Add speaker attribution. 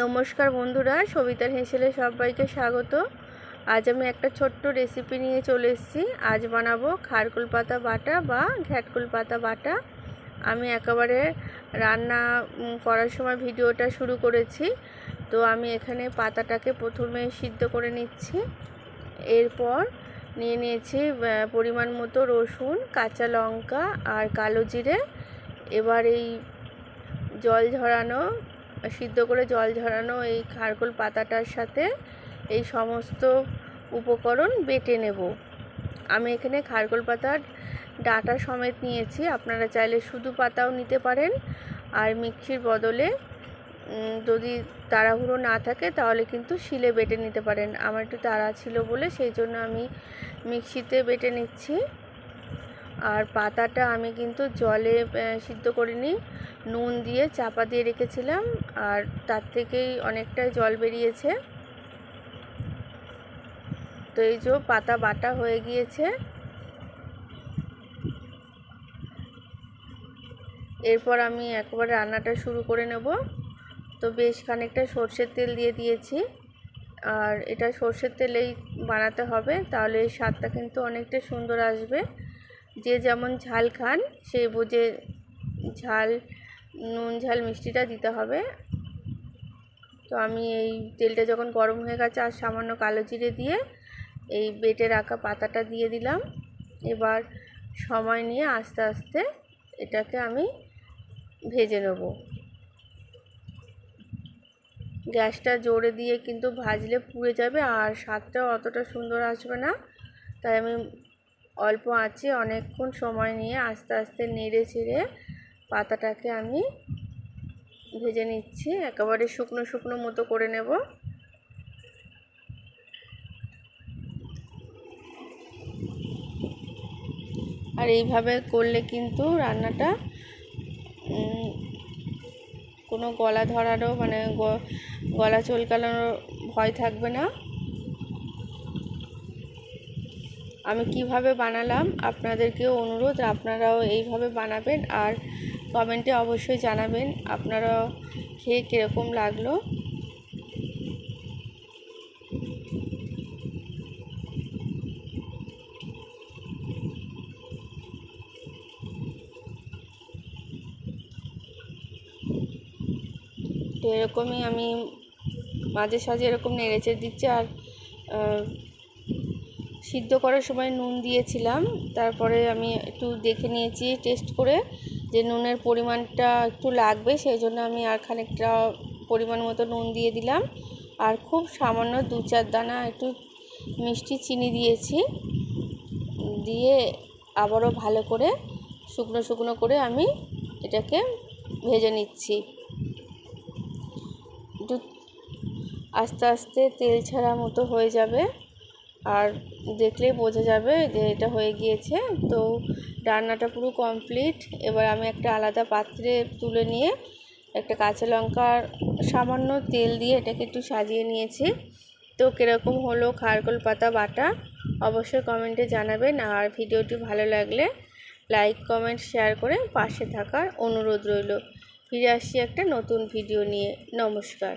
Speaker 1: নমস্কার বন্ধুরা, সবিতার হেসেলে সবাইকে স্বাগত। আজ আমি একটা ছোট্ট রেসিপি নিয়ে চলে এসেছি। আজ বানাবো খারকুল পাতা বাটা বা ঘ্যাটকুল পাতা বাটা। আমি একেবারে রান্না করার সময় ভিডিওটা শুরু করেছি। তো আমি এখানে পাতাটাকে প্রথমে সিদ্ধ করে নিচ্ছি। এরপর নিয়ে নিয়েছি পরিমাণ মতো রসুন, কাঁচা লঙ্কা আর কালো জিরে। এবার এই জল ঝরানো সিদ্ধ করে জল ঝরানো এই খারকোল পাতাটার সাথে এই সমস্ত উপকরণ বেটে নেব। আমি এখানে খারকোল পাতার ডাটা সমেত নিয়েছি। আপনারা চাইলে শুধু পাতাও নিতে পারেন। আর মিক্সির বদলে যদি তাড়াহুড়ো না থাকে তাহলে কিন্তু শিলে বেটে নিতে পারেন। আমার একটু তাড়া ছিল বলে সেই জন্য আমি মিক্সিতে বেটে নিচ্ছি। আর পাতাটা আমি কিন্তু জলে সিদ্ধ করিনি। নুন দিয়ে চাপা দিয়ে রেখেছিলাম আর তার থেকেই অনেকটাই জল বেরিয়েছে। তো এই যে পাতা বাটা হয়ে গিয়েছে। এরপর আমি একবার রান্নাটা শুরু করে নেব। তো বেশ খানিকটা সর্ষের তেল দিয়ে দিয়েছি। আর এটা সর্ষের তেলেই বানাতে হবে, তাহলে এই স্বাদটা কিন্তু অনেকটা সুন্দর আসবে। যে যেমন ঝাল খান সেই বুঝে ঝাল, নুন, ঝাল, মিষ্টিটা দিতে হবে। তো আমি এই তেলটা যখন গরম হয়ে গেছে আর সামান্য কালো জিরে দিয়ে এই বেটে রাখা পাতাটা দিয়ে দিলাম। এবার সময় নিয়ে আস্তে আস্তে এটাকে আমি ভেজে নেব। গ্যাসটা জোরে দিয়ে কিন্তু ভাজলে পুড়ে যাবে আর স্বাদটাও অতটা সুন্দর আসবে না। তাই আমি অল্প আঁচে অনেকক্ষণ সময় নিয়ে আস্তে আস্তে নেড়ে চেড়ে পাতাটাকে আমি ভেজে নিচ্ছি। একেবারে শুকনো শুকনো মতো করে নেব। আর এইভাবে করলে কিন্তু রান্নাটা কোনো গলা ধরারও মানে গলা চলকানোর ভয় থাকবে না। আমি কীভাবে বানালাম আপনাদেরকেও অনুরোধ, আপনারাও এইভাবে বানাবেন আর কমেন্টে অবশ্যই জানাবেন আপনারা খেয়ে কীরকম লাগল। তো এরকমই আমি মাঝে সাঝে এরকম নেড়েচে দিচ্ছি আর সিদ্ধ করার সময় নুন দিয়েছিলাম। তারপরে আমি একটু দেখে নিয়েছি টেস্ট করে যে নুনের পরিমাণটা একটু লাগবে, সেই জন্য আমি আর খানিকটা পরিমাণ মতো নুন দিয়ে দিলাম। আর খুব সামান্য দু চার দানা একটু মিষ্টি চিনি দিয়েছি। দিয়ে আবারও ভালো করে শুকনো শুকনো করে আমি এটাকে ভেজে নিচ্ছি। একটু আস্তে আস্তে তেল ছাড়া মতো হয়ে যাবে। আর দেখলেই বোঝা যাবে যে এটা হয়ে গিয়েছে। তো রান্নাটা পুরো কমপ্লিট এবার আমি একটা আলাদা পাত্রে তুলে নিয়ে একটা কাঁচা লঙ্কার সামান্য তেল দিয়ে এটাকে একটু সাজিয়ে নিয়েছি। তো কীরকম হলো খারকোল পাতা বাটা, অবশ্যই কমেন্টে জানাবেন। আর ভিডিওটি ভালো লাগলে লাইক কমেন্ট শেয়ার করে পাশে থাকার অনুরোধ রইল। ফিরে আসছি একটা নতুন ভিডিও নিয়ে। নমস্কার।